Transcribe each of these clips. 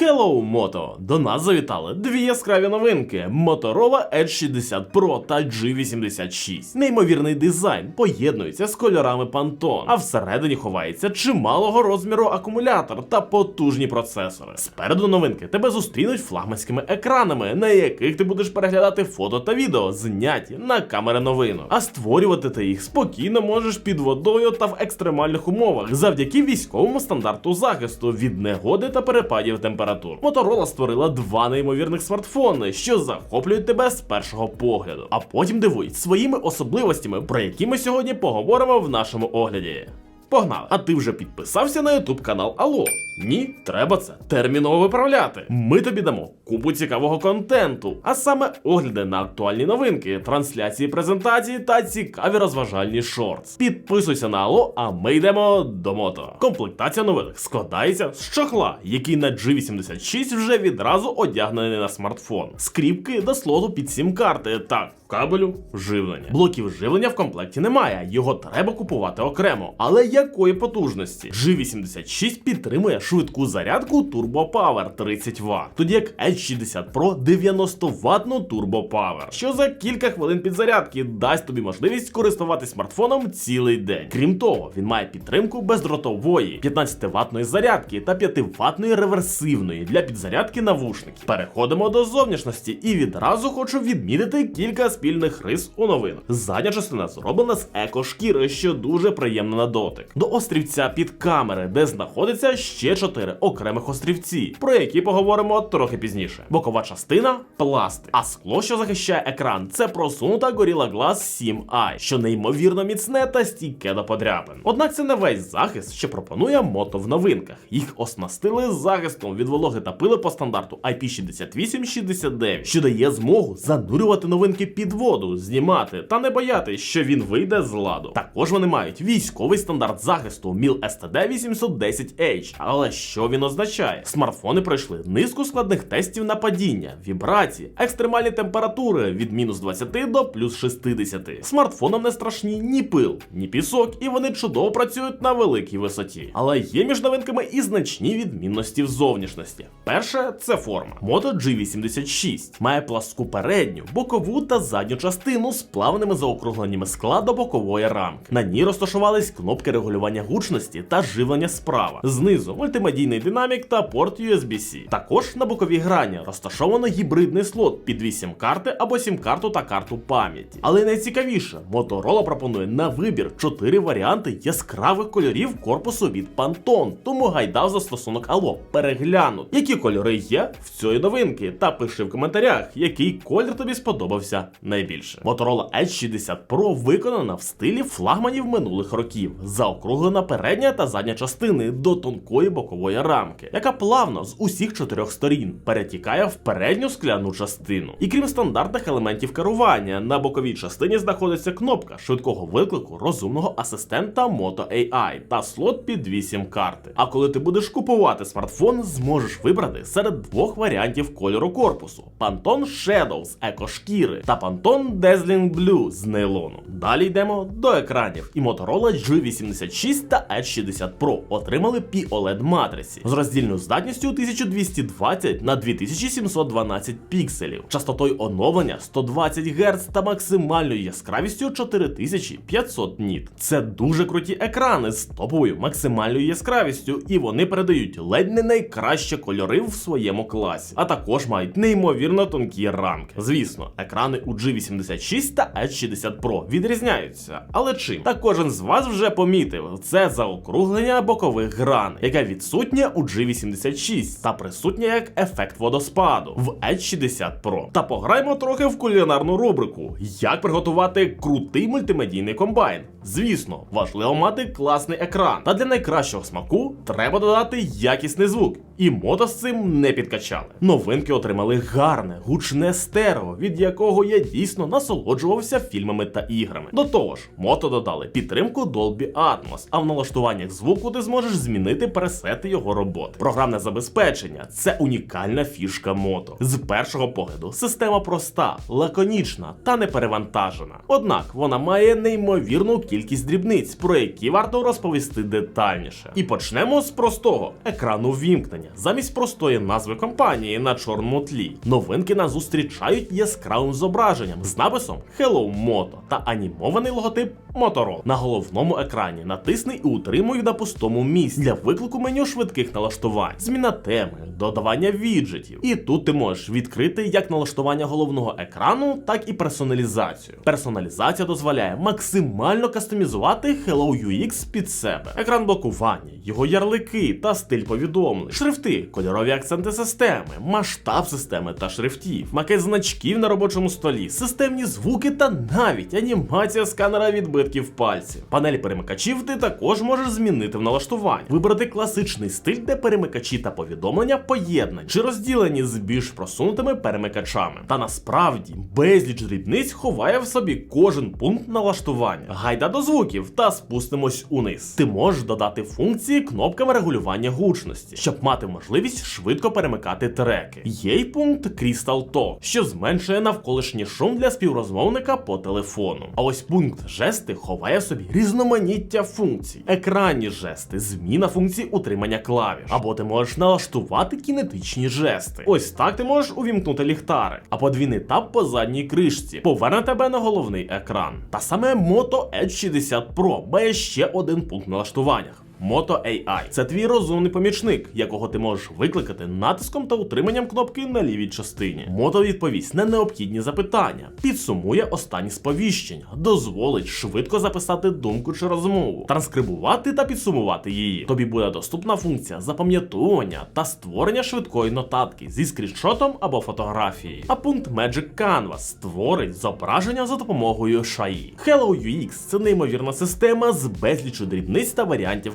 Hello Moto! До нас завітали дві яскраві новинки: Motorola Edge 60 Pro та G86. Неймовірний дизайн поєднується з кольорами Pantone, а всередині ховається чималого розміру акумулятор та потужні процесори. Спереду новинки тебе зустрінуть флагманськими екранами, на яких ти будеш переглядати фото та відео, зняті на камери новинок. А створювати ти їх спокійно можеш під водою та в екстремальних умовах завдяки військовому стандарту захисту від негоди та перепадів температур. Моторола створила два неймовірних смартфони, що захоплюють тебе з першого погляду, а потім дивують своїми особливостями, про які ми сьогодні поговоримо в нашому огляді. Погнали! А ти вже підписався на YouTube канал Алло? Ні, треба це терміново виправляти. Ми тобі дамо купу цікавого контенту, а саме огляди на актуальні новинки, трансляції презентації та цікаві розважальні шортс. Підписуйся на Алло, а ми йдемо до мото. Комплектація новинок складається з чохла, який на G86 вже відразу одягнений на смартфон, скріпки до слоту під сім карти та кабелю живлення. Блоків живлення в комплекті немає, його треба купувати окремо. Але якої потужності? G86 підтримує швидку зарядку Turbo Power 30 Вт, тоді як Edge 60 Pro 90 ваттну Turbo Power, що за кілька хвилин підзарядки дасть тобі можливість користуватись смартфоном цілий день. Крім того, він має підтримку бездротової 15 ваттної зарядки та 5 ваттної реверсивної для підзарядки навушників. Переходимо до зовнішності і відразу хочу відмітити кілька спільних рис у новинах. Задня частина зроблена з еко-шкіри, що дуже приємно на дотик. До острівця під камери, де знаходиться ще 4 окремих острівці, про які поговоримо трохи пізніше. Бокова частина пластик, а скло, що захищає екран, це просунута Gorilla Glass 7i, що неймовірно міцне та стійке до подряпин. Однак це не весь захист, що пропонує мото в новинках. Їх оснастили захистом від вологи та пили по стандарту IP6869, що дає змогу занурювати новинки під воду, знімати та не боятись, що він вийде з ладу. Також вони мають військовий стандарт захисту MIL STD 810H. Але що він означає? Смартфони пройшли низку складних тестів на падіння, вібрації, екстремальні температури від мінус 20 до плюс 60. Смартфонам не страшні ні пил, ні пісок, і вони чудово працюють на великій висоті. Але є між новинками і значні відмінності в зовнішності. Перше це форма. Moto G86 має пласку передню, бокову та задню частину з плавними заокругленнями скла до бокової рамки. На ній розташувались кнопки регулювання гучності та живлення справа. Знизу мультимедійний динамік та порт USB-C. Також на боковій грані розташовано гібридний слот під 8 карти або 7 карту та карту пам'яті. Але найцікавіше, Motorola пропонує на вибір 4 варіанти яскравих кольорів корпусу від Pantone. Тому гайдав застосунок Алло, перегляну, які кольори є в цій новинки, та пиши в коментарях, який колір тобі сподобався найбільше. Motorola Edge 60 Pro виконана в стилі флагманів минулих років, заокруглена передня та задня частини до тонкої бокової рамки, яка плавно з усіх чотирьох сторін перетікає в передню скляну частину. І крім стандартних елементів керування, на боковій частині знаходиться кнопка швидкого виклику розумного асистента Moto AI та слот під 8 карти. А коли ти будеш купувати смартфон, зможеш вибрати серед двох варіантів кольору корпусу: Pantone з екошкіри та Pantone Dazzling Blue з нейлону. Далі йдемо до екранів. І Motorola G86 та Edge 60 Pro отримали POLED матриці з роздільною здатністю 1220 на 2712 пікселів, частотою оновлення 120 Гц та максимальною яскравістю 4500 ніт. Це дуже круті екрани з топовою максимальною яскравістю, і вони передають ледь не найкращі кольори в своєму класі, а також мають неймовірно тонкі рамки. Звісно, екрани у G86 та Edge 60 Pro відрізняються. Але чим? Та кожен з вас вже помітив, це заокруглення бокових гран, яке відсутнє у G86 та присутнє як ефект водоспаду в Edge 60 Pro. Та пограємо трохи в кулінарну рубрику: як приготувати крутий мультимедійний комбайн. Звісно, важливо мати класний екран. Та для найкращого смаку треба додати якісний звук. І мото з цим не підкачали. Новинки отримали гарне, гучне стерео, від якого я дійсно насолоджувався фільмами та іграми. До того ж, мото додали підтримку Dolby Atmos, а в налаштуваннях звуку ти зможеш змінити пересети його роботи. Програмне забезпечення це унікальна фішка мото. З першого погляду система проста, лаконічна та не перевантажена. Однак вона має неймовірну кількість дрібниць, про які варто розповісти детальніше. І почнемо з простого екрану вімкнення. Замість простої назви компанії на чорному тлі. Новинки нас зустрічають яскравим зображенням з написом Hello Moto та анімований логотип Motorola. На головному екрані натисни і утримуй на пустому місці для виклику меню швидких налаштувань, зміна теми, додавання віджитів. І тут ти можеш відкрити як налаштування головного екрану, так і персоналізацію. Персоналізація дозволяє максимально кастомізувати Hello UX під себе. Екран блокування, його ярлики та стиль повідомлень, шрифти, кольорові акценти системи, масштаб системи та шрифтів, макет значків на робочому столі, системні звуки та навіть анімація сканера відбитків пальців. Панель перемикачів ти також можеш змінити в налаштуванні, вибрати класичний стиль, де перемикачі та повідомлення поєднані чи розділені з більш просунутими перемикачами. Та насправді безліч дрібниць ховає в собі кожен пункт налаштування. Гайда до звуків та спустимось униз. Ти можеш додати функції кнопками регулювання гучності, щоб мати можливість швидко перемикати треки. Є й пункт Crystal Talk, що зменшує навколишній шум для співрозмовника по телефону. А ось пункт жести ховає собі різноманіття функцій, екранні жести, зміна функцій утримання клавіш. Або ти можеш налаштувати кінетичні жести. Ось так ти можеш увімкнути ліхтарик, а подвійний тап по задній кришці поверне тебе на головний екран. Та саме Moto Edge 60 Pro має ще один пункт в налаштуваннях. Moto AI – це твій розумний помічник, якого ти можеш викликати натиском та утриманням кнопки на лівій частині. Мото відповість на необхідні запитання, підсумує останні сповіщення, дозволить швидко записати думку чи розмову, транскрибувати та підсумувати її. Тобі буде доступна функція запам'ятовування та створення швидкої нотатки зі скріншотом або фотографією. А пункт Magic Canvas створить зображення за допомогою шаї. Hello UX – це неймовірна система з безлічу дрібниць та варіантів.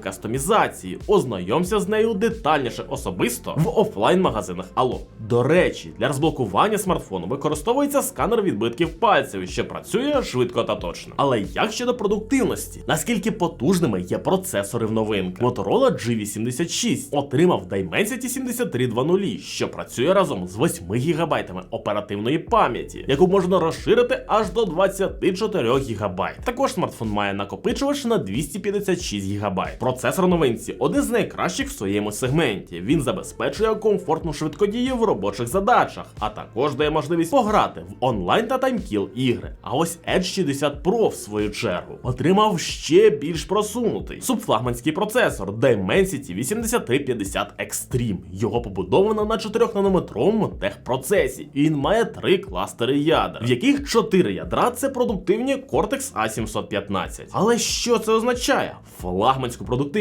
Ознайомся з нею детальніше особисто в офлайн-магазинах Allo. До речі, для розблокування смартфону використовується сканер відбитків пальців, що працює швидко та точно. Але як щодо продуктивності, наскільки потужними є процесори в новинках? Motorola G86 отримав Dimensity 7320, що працює разом з 8 ГБ оперативної пам'яті, яку можна розширити аж до 24 ГБ. Також смартфон має накопичувач на 256 ГБ. Процесор новинці один з найкращих в своєму сегменті. Він забезпечує комфортну швидкодію в робочих задачах, а також дає можливість пограти в онлайн та таймкіл ігри. А ось Edge 60 Pro, в свою чергу, отримав ще більш просунутий субфлагманський процесор Dimensity 8350 Extreme. Його побудовано на 4-нанометровому техпроцесі, і він має три кластери ядер, в яких 4 ядра це продуктивні Cortex A715. Але що це означає? Флагманську продуктивність.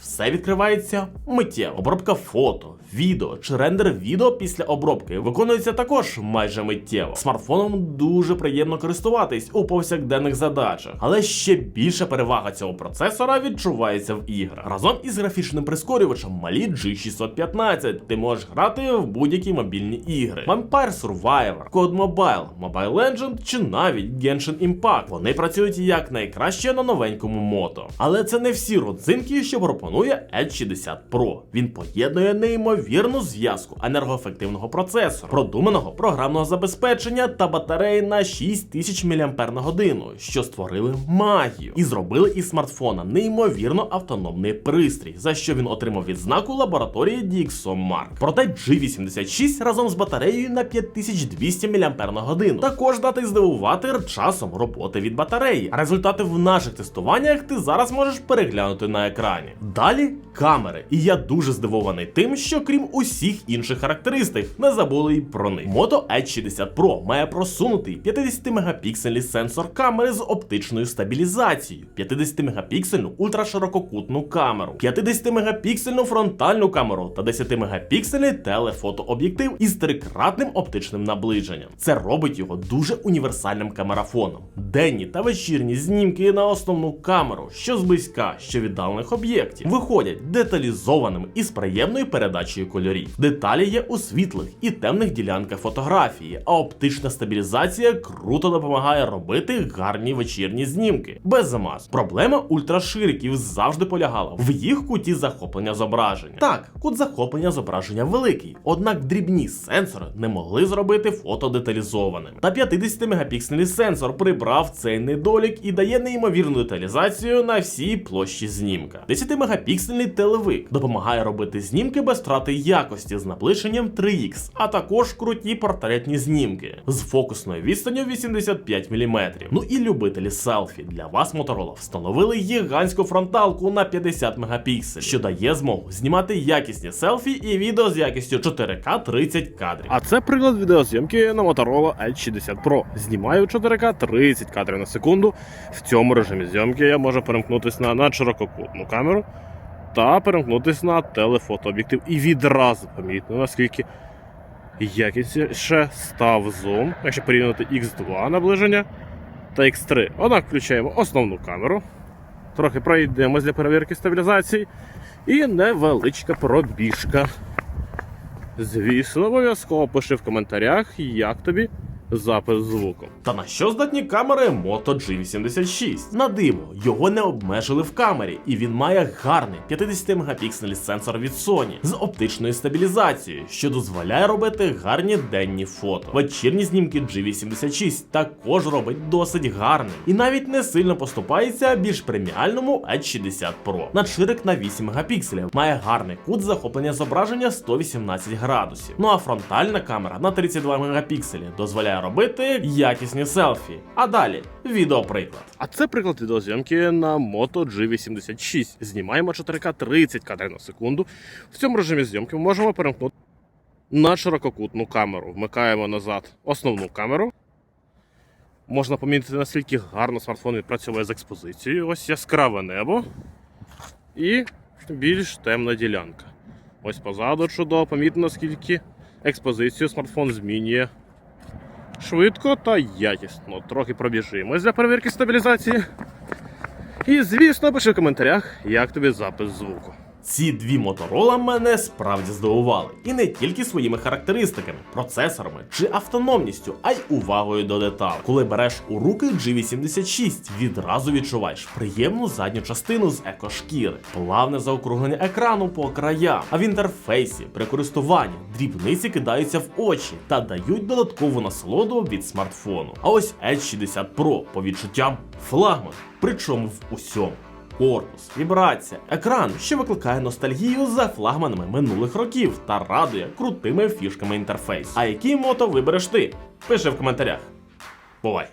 Все відкривається миттєво. Обробка фото, відео чи рендер відео після обробки виконується також майже миттєво. Смартфоном дуже приємно користуватись у повсякденних задачах, але ще більша перевага цього процесора відчувається в іграх. Разом із графічним прискорювачем малі G615 ти можеш грати в будь-які мобільні ігри: Vampire Survivor, Code Mobile, Mobile Legend чи навіть Genshin Impact. Вони працюють як найкраще на новенькому мото. Але це не всі родзинки, що пропонує Edge 60 Pro. Він поєднує неймовірну зв'язку енергоефективного процесора, продуманого програмного забезпечення та батареї на 6000 мАч, що створили магію і зробили із смартфона неймовірно автономний пристрій, за що він отримав відзнаку лабораторії DxOMark. Проте G86 разом з батареєю на 5200 мАч також здатний здивувати часом роботи від батареї. Результати в наших тестуваннях ти зараз можеш переглянути на екрані. Далі камери. І я дуже здивований тим, що крім усіх інших характеристик, не забули й про них. Moto Edge 60 Pro має просунутий 50-мегапіксельний сенсор камери з оптичною стабілізацією, 50-мегапіксельну ультраширококутну камеру, 50-мегапіксельну фронтальну камеру та 10-мегапіксельний телефотооб'єктив із трикратним оптичним наближенням. Це робить його дуже універсальним камерафоном. Денні та вечірні знімки на основну камеру, що зблизька, що віддалених об'єктів, виходять деталізованими і з приємною передачею кольорів. Деталі є у світлих і темних ділянках фотографії, а оптична стабілізація круто допомагає робити гарні вечірні знімки. Без замаз. Проблема ультрашириків завжди полягала в їх куті захоплення зображення. Так, кут захоплення зображення великий, однак дрібні сенсори не могли зробити фото деталізованим. Та 50-мегапіксельний сенсор прибрав цей недолік і дає неймовірну деталізацію на всій площі знімка. Камерка. 10-мегапіксельний телевик допомагає робити знімки без втрати якості з наближенням 3х, а також круті портретні знімки з фокусною відстанню 85 мм. Ну і любителі селфі для вас Motorola встановили гігантську фронталку на 50 мегапікселів, що дає змогу знімати якісні селфі і відео з якістю 4К 30 кадрів. А це приклад відеозйомки на Motorola Edge60 Pro. Знімаю 4К 30 кадрів на секунду. В цьому режимі зйомки я можу перемкнутися на надширококутну камеру та перемкнутися на телефотооб'єктив. І відразу помітно, наскільки якісніше став зум, якщо порівняти X2 наближення та X3. Однак включаємо основну камеру. Трохи пройдемось для перевірки стабілізації. І невеличка пробіжка. Звісно, обов'язково пиши в коментарях, як тобі запис звуку. Та на що здатні камери Moto G86? На диво, його не обмежили в камері, і він має гарний 50-мегапіксельний сенсор від Sony з оптичною стабілізацією, що дозволяє робити гарні денні фото. Вечірні знімки G86 також робить досить гарним і навіть не сильно поступається більш преміальному H60 Pro. Надширик на 8 мегапікселів має гарний кут захоплення зображення 118 градусів. Ну а фронтальна камера на 32 мегапікселі дозволяє робити якісні селфі. А далі відеоприклад. А це приклад відеозйомки на Moto G86. Знімаємо 4К 30 кадрів на секунду. В цьому режимі зйомки ми можемо перемкнути на ширококутну камеру. Вмикаємо назад основну камеру. Можна помітити, наскільки гарно смартфон відпрацьовує з експозицією. Ось яскраве небо і більш темна ділянка. Ось позаду чудово, помітно, наскільки експозицію смартфон змінює швидко та якісно. Трохи пробіжимось для перевірки стабілізації. І, звісно, пиши в коментарях, як тобі запис звуку. Ці дві Motorola мене справді здивували, і не тільки своїми характеристиками, процесорами чи автономністю, а й увагою до деталей. Коли береш у руки G86, відразу відчуваєш приємну задню частину з екошкіри, плавне заокруглення екрану по краям, а в інтерфейсі при користуванні дрібниці кидаються в очі та дають додаткову насолоду від смартфону. А ось Edge60 Pro по відчуттям флагман, причому в усьому. Корпус, вібрація, екран, що викликає ностальгію за флагманами минулих років та радує крутими фішками інтерфейсу. А який мото вибереш ти? Пиши в коментарях. Бувай!